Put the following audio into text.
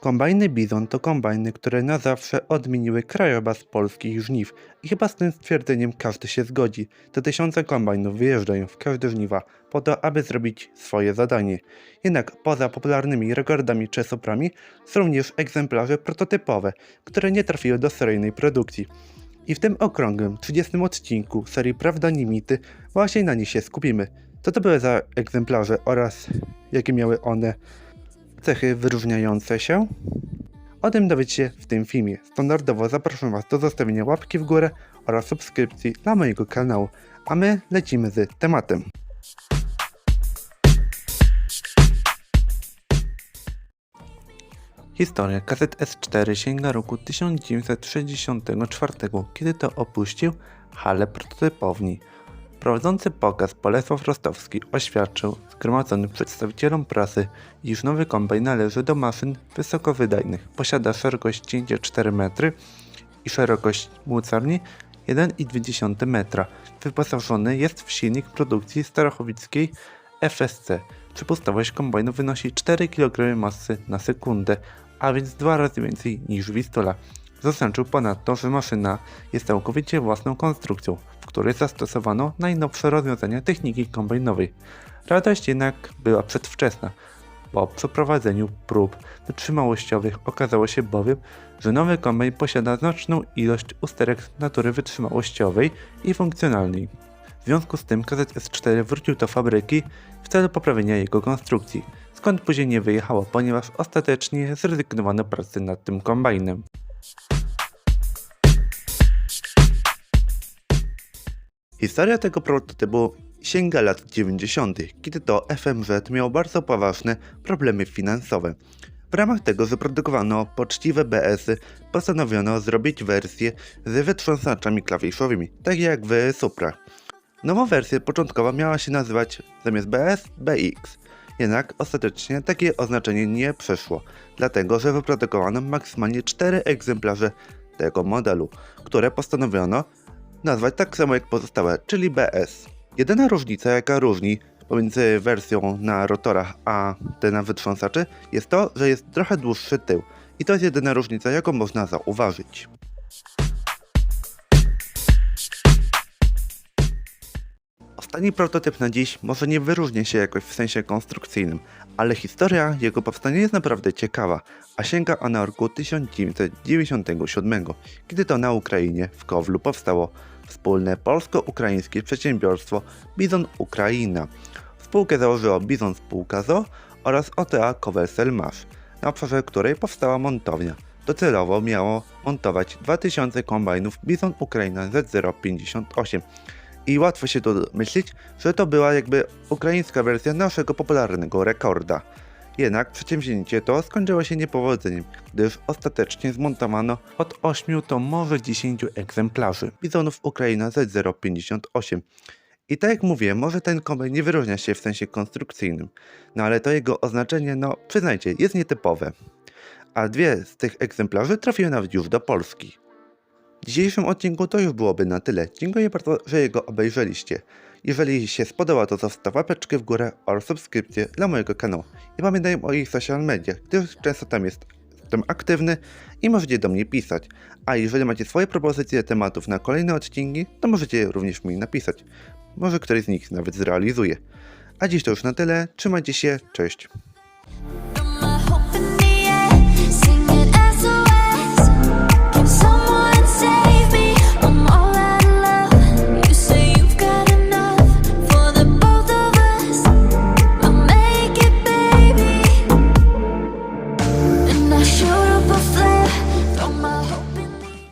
Kombajny Bizon to kombajny, które na zawsze odmieniły krajobraz polskich żniw i chyba z tym stwierdzeniem każdy się zgodzi. Te tysiące kombajnów wyjeżdżają w każde żniwa po to, aby zrobić swoje zadanie. Jednak poza popularnymi rekordami czy soprami są również egzemplarze prototypowe, które nie trafiły do seryjnej produkcji. I w tym okrągłym 30 odcinku serii Prawda nie mity właśnie na nich się skupimy. Co to były za egzemplarze oraz jakie miały one cechy wyróżniające się? O tym dowiecie się w tym filmie. Standardowo zapraszam Was do zostawienia łapki w górę oraz subskrypcji dla mojego kanału, a my lecimy z tematem. Historia kaset S4 sięga roku 1964, kiedy to opuścił halę prototypowni. Prowadzący pokaz Bolesław Rostowski oświadczył zgromadzonym przedstawicielom prasy, iż nowy kombajn należy do maszyn wysokowydajnych. Posiada szerokość cięcia 4 metry i szerokość mocarni 1,2 metra. Wyposażony jest w silnik produkcji starachowickiej FSC. Przepustowość kombajnu wynosi 4 kg masy na sekundę, a więc dwa razy więcej niż Wistola. Zaznaczył ponadto, że maszyna jest całkowicie własną konstrukcją, w której zastosowano najnowsze rozwiązania techniki kombajnowej. Radość jednak była przedwczesna. Po przeprowadzeniu prób wytrzymałościowych okazało się bowiem, że nowy kombajn posiada znaczną ilość usterek natury wytrzymałościowej i funkcjonalnej. W związku z tym KZS-4 wrócił do fabryki w celu poprawienia jego konstrukcji, skąd później nie wyjechało, ponieważ ostatecznie zrezygnowano pracy nad tym kombajnem. Historia tego prototypu sięga lat 90., kiedy to FMZ miał bardzo poważne problemy finansowe. W ramach tego wyprodukowano poczciwe BS-y, postanowiono zrobić wersję z wytrząsaczami klawiszowymi, tak jak w Supra. Nowa wersja początkowo miała się nazywać zamiast BS BX, jednak ostatecznie takie oznaczenie nie przeszło, dlatego że wyprodukowano maksymalnie 4 egzemplarze tego modelu, które postanowiono nazwać tak samo jak pozostałe, czyli BS. Jedyna różnica, jaka różni pomiędzy wersją na rotorach a te na wytrząsaczy, jest to, że jest trochę dłuższy tył. I to jest jedyna różnica, jaką można zauważyć. Ostatni prototyp na dziś może nie wyróżnia się jakoś w sensie konstrukcyjnym, ale historia jego powstania jest naprawdę ciekawa, a sięga ona roku 1997, kiedy to na Ukrainie w Kowlu powstało wspólne polsko-ukraińskie przedsiębiorstwo Bizon Ukraina. Spółkę założyło Bizon Spółka ZO oraz OTA Kowesel Masz, na obszarze której powstała montownia. Docelowo miało montować 2000 kombajnów Bizon Ukraina Z058 i łatwo się domyślić, że to była jakby ukraińska wersja naszego popularnego rekorda. Jednak przedsięwzięcie to skończyło się niepowodzeniem, gdyż ostatecznie zmontowano od 8 do może 10 egzemplarzy Bizonów Ukraina Z058. I tak jak mówię, może ten kombajn nie wyróżnia się w sensie konstrukcyjnym, no ale to jego oznaczenie, no przyznajcie, jest nietypowe. A dwie z tych egzemplarzy trafiły nawet już do Polski. W dzisiejszym odcinku to już byłoby na tyle. Dziękuję bardzo, że jego obejrzeliście. Jeżeli się spodoba, to zostaw łapeczkę w górę oraz subskrypcję dla mojego kanału. I pamiętaj o moich social mediach, gdyż często tam jestem aktywny i możecie do mnie pisać. A jeżeli macie swoje propozycje tematów na kolejne odcinki, to możecie również mi napisać. Może któryś z nich nawet zrealizuję. A dziś to już na tyle. Trzymajcie się, cześć.